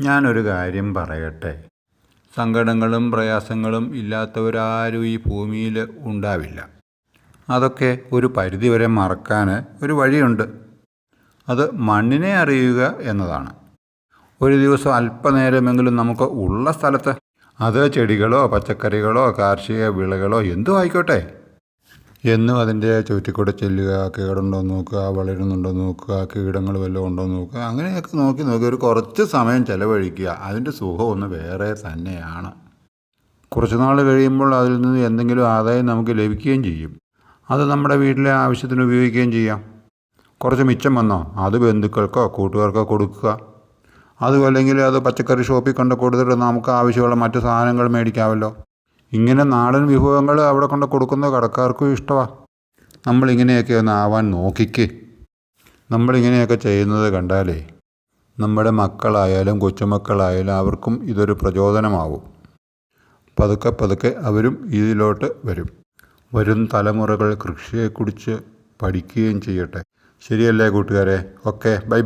ഞാനൊരു കാര്യം പറയട്ടെ. സങ്കടങ്ങളും പ്രയാസങ്ങളും ഇല്ലാത്തവരാരും ഈ ഭൂമിയിൽ ഉണ്ടാവില്ല. അതൊക്കെ ഒരു പരിധിവരെ മറക്കാൻ ഒരു വഴിയുണ്ട്. അത് മണ്ണിനെ അറിയുക എന്നതാണ്. ഒരു ദിവസം അല്പനേരമെങ്കിലും നമുക്ക് ഉള്ള സ്ഥലത്ത് അത് ചെടികളോ പച്ചക്കറികളോ കാർഷിക വിളകളോ എന്തും ആയിക്കോട്ടെ. എന്നും അതിന്റെ ചുറ്റിക്കൂടെ ചെല്ലുക കീടുണ്ടോ എന്ന് നോക്കുക വളരുന്നുണ്ടോ നോക്കുക കീടങ്ങൾ വല്ലതും ഉണ്ടോ എന്ന് നോക്കുക അങ്ങനെയൊക്കെ നോക്കി നോക്കി ഒരു കുറച്ച് സമയം ചിലവഴിക്കുക. അതിന്റെ സുഖം വേറെ തന്നെയാണ്. കുറച്ച് നാൾ കഴിയുമ്പോൾ അതിൽ നിന്ന് എന്തെങ്കിലും ആദായം നമുക്ക് ലഭിക്കുകയും ചെയ്യും. അത് നമ്മുടെ വീട്ടിലെ ആവശ്യത്തിന് ഉപയോഗിക്കുകയും ചെയ്യാം. കുറച്ച് മിച്ചം വന്നോ? അത് ബന്ധുക്കൾക്കോ കൂട്ടുകാർക്കോ കൊടുക്കുക. അതും അല്ലെങ്കിൽ അത് പച്ചക്കറി ഷോപ്പിൽ കൊണ്ട് കൊടുത്തിട്ട് നമുക്ക് ആവശ്യമുള്ള മറ്റു സാധനങ്ങൾ മേടിക്കാമല്ലോ. ഇങ്ങനെ നാടൻ വിഭവങ്ങൾ അവിടെ കൊണ്ട് കൊടുക്കുന്ന കടക്കാർക്കും ഇഷ്ടമാണ് നമ്മളിങ്ങനെയൊക്കെ ഒന്ന് ആവാൻ നോക്കിക്ക്. നമ്മളിങ്ങനെയൊക്കെ ചെയ്യുന്നത് കണ്ടാലേ നമ്മുടെ മക്കളായാലും കൊച്ചുമക്കളായാലും അവർക്കും ഇതൊരു പ്രചോദനമാവും. പതുക്കെ പതുക്കെ അവരും ഇതിലോട്ട് വരും. വരും തലമുറകൾ കൃഷിയെക്കുറിച്ച് പഠിക്കുകയും ചെയ്യട്ടെ. ശരിയല്ലേ കൂട്ടുകാരെ? Okay bye.